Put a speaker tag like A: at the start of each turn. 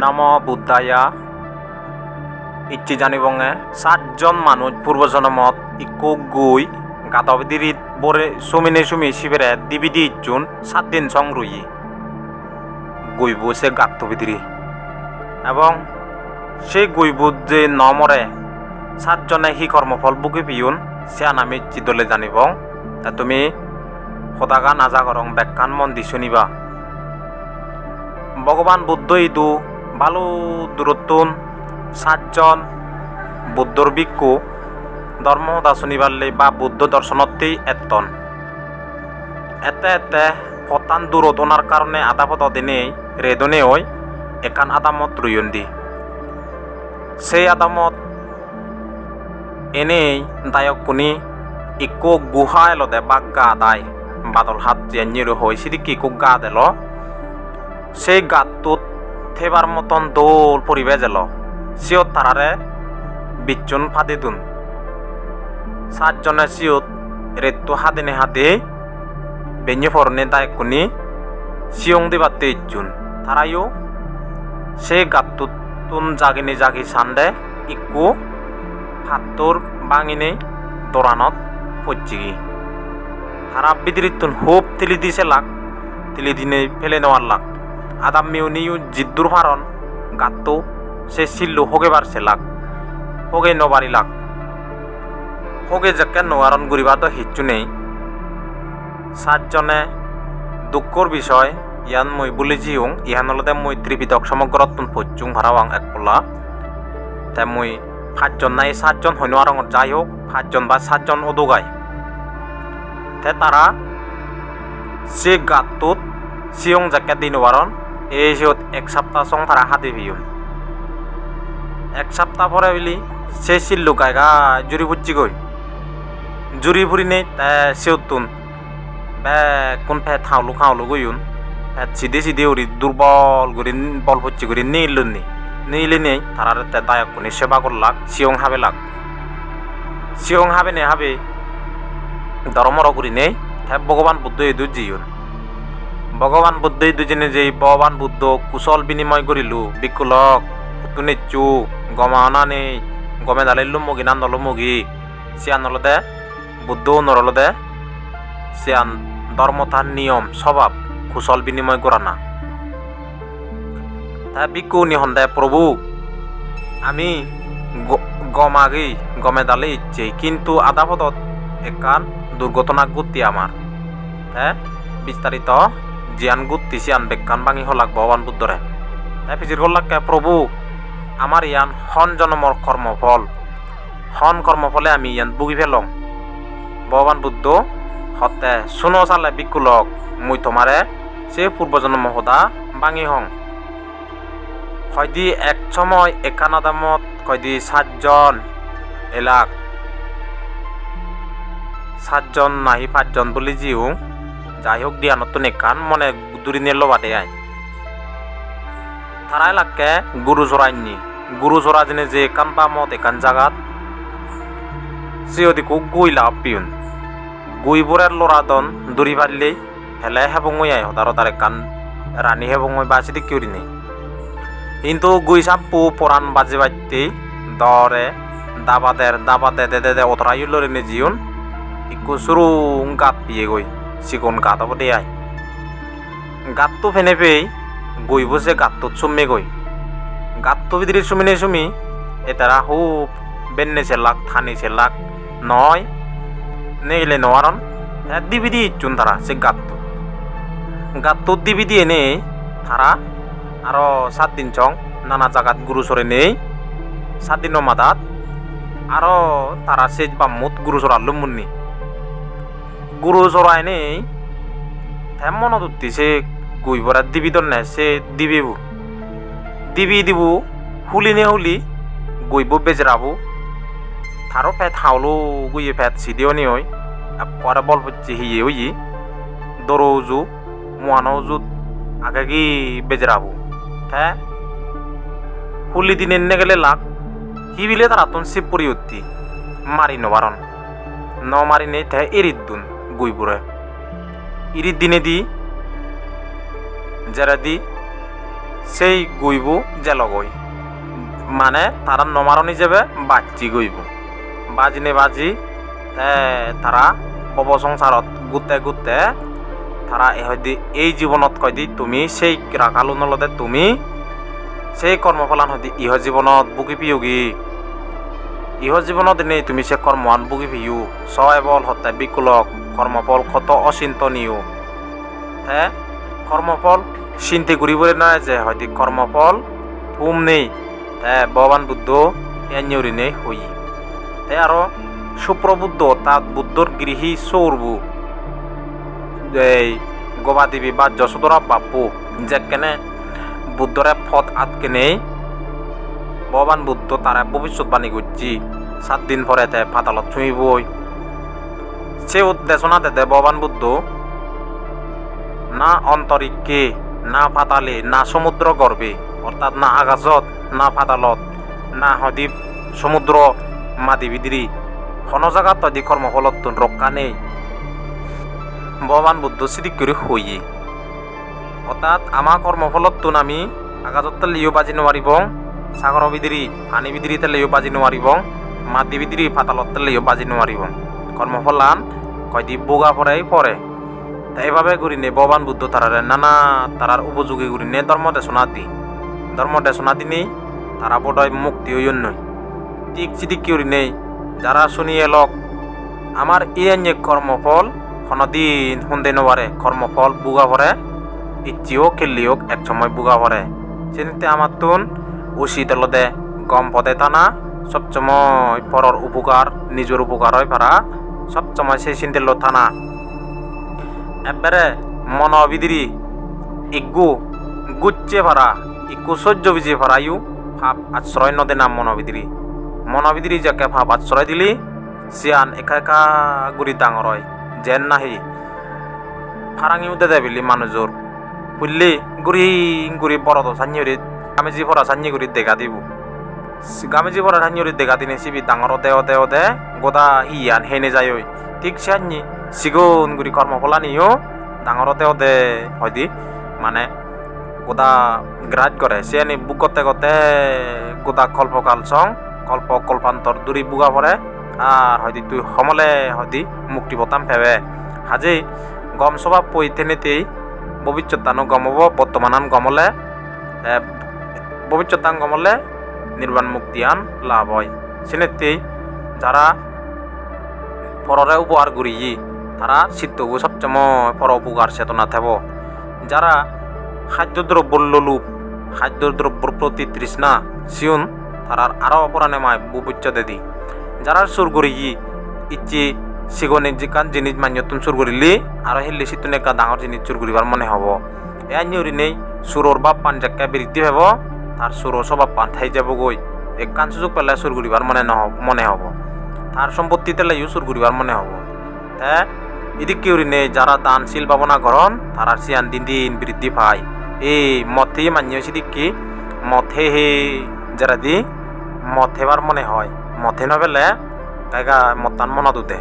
A: নম বুদ্ধায়া ইচ্ছি জানিবঙে সাতজন মানুষ পূর্বজন্মত ইকো গুই গাতবিদিরিত বরে সুমিনে সুমি শিবেরে দিবিদি ইচ্ছুন সাত দিন সং রুই গুইবু সে গাতবিদিরি। এবং সেই গুইবুত যে নমরে সাতজনে হি কর্মফল বুকে পিউন, সে আমি চিদলে জানিবং, তা তুমি সদাগা নাজা করং ব্যাখ্যান মন দি শুনিবা। ভগবান বুদ্ধ ইদু ভালো দূরত্বন সাতজন বুদ্ধর ভিক্ষু ধর্ম দা শুনিবারলে বা বুদ্ধ দর্শনতেই এতন এতে এতে পতান দূরতনার কারণে আধা পদ দিনে রেদনে ওই একান আদামত রুয়ন্দি। সেই আদামত এনেই দায়ক কুনি ইকো গুহা এলদে বাগ্গা আদায় বাদল হাত জিয়ানির হই সিদিকে ইকো গা দেল। সেই গাতটোত থেবার মতন দোল পরিবে জেল সিয়ত তারারে বিচ্ছুন ফাদি দুন। সাতজনে সিয়ত রেত্তু হাদিনে হাদি বেঞ্জে ফরনে দায়ক কুনি সিয়ং দিবাতে ইচ্ছুন তারাইও সেই গাতটোত তুন জাগিনি জাগি সান্দে ইকু হাত্তর বাঙিনে দোরানত পচিগি তারা বিদিরিতুন হোপ তিলি দিছে লাগ তিলি দিনে ফেলে নেওয়ার লাগ ভারন গাত্তো, সে সিল্লু হোগে বারছে লাগ, হোগে নবারি লাগ। হোগে যাকে নোয়ারন গুরিবা তো হিচ্ছু নেই। সাতজনে দুঃখর বিষয়, ইয়ান মই বুলি জিউং ইহানলদে মই ত্রিবিদক সমগ্রতন পচুং ভারাওয়াং একপলা তাই মই পাঁচজন নাই, সাতজন হইনো আর যাই হোক পাঁচজন বা সাতজন ওদোগাই তে তারা সে গাতটোত সিয়ং জাকে দিন ওয়ারন এই এক সপ্তাহ সং তারা হাতে ভিউন এক সপ্তাহ পরে বলি সে সিল্লু গায়গা জুরি বুঝছি গই জুরি ফুরি নেই, তা সিয়তুন বে কোন ফে থাউলু খাওলু গইউন সিধে সিধে উড়ি দুর্বল করি বল হচ্ছে করি নিলুন নি। নিলে নেই তারার তে দায়ক কোনি সেবা করলাক সিয়ং হাবে লাগ। সিয়ং হাবে নে হাবে ধর্মর করি নেই ভগবান বুদ্ধ এদু জিয়ন ভগবান বুদ্ধ এদু জেনে যে ভগবান বুদ্ধ কুশল বিনিময় করিলু, বিকুলক তুনিচু গমানা নেই গমে দালিলু মুগি না নলু মুগি সিয়ান নলদে বুদ্ধ নরলদে। সিয়ান ধর্মতার নিয়ম, স্বভাব, কুশল বিনিময় করা না তা বিকু নিহন্দে, প্রভু, আমি গম আগেই গমে দালে ইচ্ছে কিন্তু আধা পদত একান দুর্ঘটনা গুতি আমার। হ্যাঁ বিস্তারিত জিয়ান গুত্তি সিয়ান বেকান বাঙি হলাক ভগবান বুদ্ধরে তাই ফিজির হল্লাকে প্রভু আমার ইয়ান হন জন্মর কর্মফল হন কর্মফলে আমি ইয়ান বুগি ফেলং। ভগবান বুদ্ধ, হতে, শুনো চালে বিকুলক, মুই তোমারে সে পূর্বজন্ম হদা বাঙি হং। হয়দি এক সময় একান আদামত কয়দি সাতজন এলাক, সাতজন নাহি পাঁচজন বলি জিও যাই হোক দিয়া, নতুন একান মনে দূরি নিল বাদে আই। তারা এলাকে গুরু জোড়াইনি গুরু জোড়া জেনে যে একান বামত একান জাগাত সিওদিকু গুই লাভ পিউন। গুইবোরের লড়াদন দূরি পারলেই হেলে হেবঙই আই হতার তার একান রানী হেবঙই বাসি দিকিউরি নেই কিন্তু গুইসাপু পরাণ বাজে বাজতে দরে দাবাদের দাবাদে দে দে দে অতরাই লরে নে জিউন। ইকু সুরু গাত পিয়ে গই সিকুন গাত হব দে আই। গাতটো ফেনে পেই গই বসে গাতটোত সুমে গই গাতটো ভিতরে সুমিনে সুমি এতারা হুপ, বেন্নে সেলাক থানি সেলাক নয় নেইলে নোয়ারন দিবি দি ইচ্ছুন তারা সে গাতটো। গাতটো দিবি দিয়ে নেই তারা আরও সাত দিন চং, নানা জাগাত গুরু সরে নেই সাত দিন মাদাত আরও তারা সে বাম্মুত গুরু সরাল মুন্নি গুরু সরাই নেই। তেমন দুটি সে গুই ভরা দিবি দন নে সে দিবিবু। দিবি দিবু, হুলি নে হুলি গুইবু বেজরাবু। থারো ফেত হাওলো গুইয়ে ফেত সিদিও নি ওই। পরে বল হচ্ছে হিয়ে ওই দরৌজু মুয়ানৌজু আগে কি বেজরাবু। থে হুলি দিন এনে গেলে লাগ। হিবিলে তারা তুন শিব পরি উত্তি। মারি নবারন ন মারি নেই থে এরিত দুন গুইপুরে ইরিত দিনে দি, যারা দি, সেই গুইব জেলগই মানে তারা নমারণি যাবে বাচ্চি গইব। বাজিনে বাজি তারা বব সংসারত গুতে গুতে তারা এহদি এই জীৱনত কয়দি তুমি সেই ৰাখালো নলতে তুমি সেই কৰ্মফলান হয়দি ইহ জীৱনত বুকি পিয়োগী। ইহ জীৱনত এনেই তুমি সে কৰ্মহান বুকি পিয়ো ছয়বল হত্যা বিকুলক কৰ্মফল ক্ষত অচিন্তনীয়। তে কৰ্মফল? চিন্তি কৰিবলৈ নাই যে হয়তো কৰ্মফল থুম নেই। তে ভগৱান বুদ্ধ এঞ্জৰি নেই হই তে আৰু সুপ্ৰবুদ্ধ, তাত বুদ্ধৰ গৃহী চৌৰবু এই, গবাদেবী বা যশোদরা বাপু যেখানে বুদ্ধরে পথ আটকে নেই ভগবান বুদ্ধ তারা ভবিষ্যৎবাণী করছি। সাত দিন পরে তে পাতালত ছুঁইবই। সে উদ্দেশনা দেতে ভগবান বুদ্ধ না অন্তরিক্ষে, না পাতালে, না সমুদ্র গর্ভে অর্থাৎ না আকাশত, না পাতালত, না হদি সমুদ্র, মাদি বিদিরি, কোনো জায়গাত তদি কর্মফলত রক্ষা নেই। ভগবান বুদ্ধ সিদিক করে হইয়ে। অর্থাৎ আমার কর্মফলত আমি আকাশত লিও বাজি নোৱাৰিব। সাগৰ বিদিৰি পানী বিদিৰিতে লিও বাজি নোৱাৰিব মাটি বিদিৰি পাতালত লিও বাজি নোৱাৰিব কৰ্মফলান কয়দি বগা পৰাই পৰে তাই এইভাবে ঘুরি নে ভগবান বুদ্ধ তারারে নানা তারার উপযোগী ঘুরি নে ধর্ম দেশনা দি ধর্ম দেশনা দি নেই তারা বোধহয় মুক্তি হইন নয় ঠিক চিদিক কিউরি নেই যারা শুনি এলক আমার এই যে কর্মফল কোনোদিন শুনতে নবারে কর্মফল বুগা পরে ইচ্ছিও খেললিও এক সময় বুগা পরে সেদিনতে আমার তুন লদে গম পদে টানা সবসময় পরর উপকার নিজের উপকার হয় পারা সবসময় সেই চিন্তে লো থানা। এবারে মন বিদিরি ইগু গুচ্ছে ভাড়া ইকু সহ্য বিজে ভাড়াইও ভাব আশ্রয় নদে নাম মন বিদিরি মন বিদিরি যাকে ভাব আশ্রয় দিলি সিয়ান একা একা গুড়ি ডাঙর হয়। যেন নাহি ফারাঙিও দে বিলি মানুহজোর বুঝলি গুড়ি গুড়ি বড় সাঞ্জরি গামেজি ভরা সাঞ্জি গুড়ি দেখা দিব গামেজি ভরা সাঞ্জরি দেখা দিনে ডাঙর দেও দেও দে গোদা হিয়ান হেনে যায় ওই ঠিক সাঞ্জি সিগুন গুড়ি কর্মফলা নিও ডাঙর দেও দে হয়দি মানে গোদা গ্রাজ করে সে নি বুক করতে করতে গোদা কল্পকাল সং কল্প কল্পান্তর দূরি বুগা পড়ে আর হয়দি তুই সমলে হয়দি মুক্তি পতাম ফেবে হাজি গম স্বভাব পই তেনেতেই ভবিষ্যতানো গমব বর্তমানান গমলে এ, ভবিষ্যতান গমলে নির্বাণ মুক্তিয়ান লাভ হয়। সেনেতেই যারা পররে উপহার করিয়ে তারা চিত্তগু সবসময় পর উপকার চেতনা থেব। যারা খাদ্যদ্রব্যর লোলুপ খাদ্যদ্রব্যর প্রতি তৃষ্ণা, সিউন তারার আরও অপরাণে মায় বুবুচ্চ দেদি যারা সুর করিয়ে ইচ্ছি সিগনে যিকান জিনিস মান্যতুন চুর করিলি আর হেললি সিতুন একটা ডাঙর জিনিস চুর করিবার মনে হব। এ নিউরি নেই সুরর বাপ পান জাক্কা বৃদ্ধি হব তার সুর স্বভাব পান থাই যাব গই এক কান সুযোগ পেলে চুর করিবার মনে নহ মনে হব। তার সম্পত্তিতে লাইও চুর করিবার মনে হব। তে এদিক কেউরি নেই যারা দানশীল ভাবনা করন তারার সিয়ান দিন দিন বৃদ্ধি পায়। এই মথে মানিয়ে সিদিকি মথে হে, যারা দি, মথেবার মনে হয়। মথে নবেলে, তাইগা মতান মনা দুতে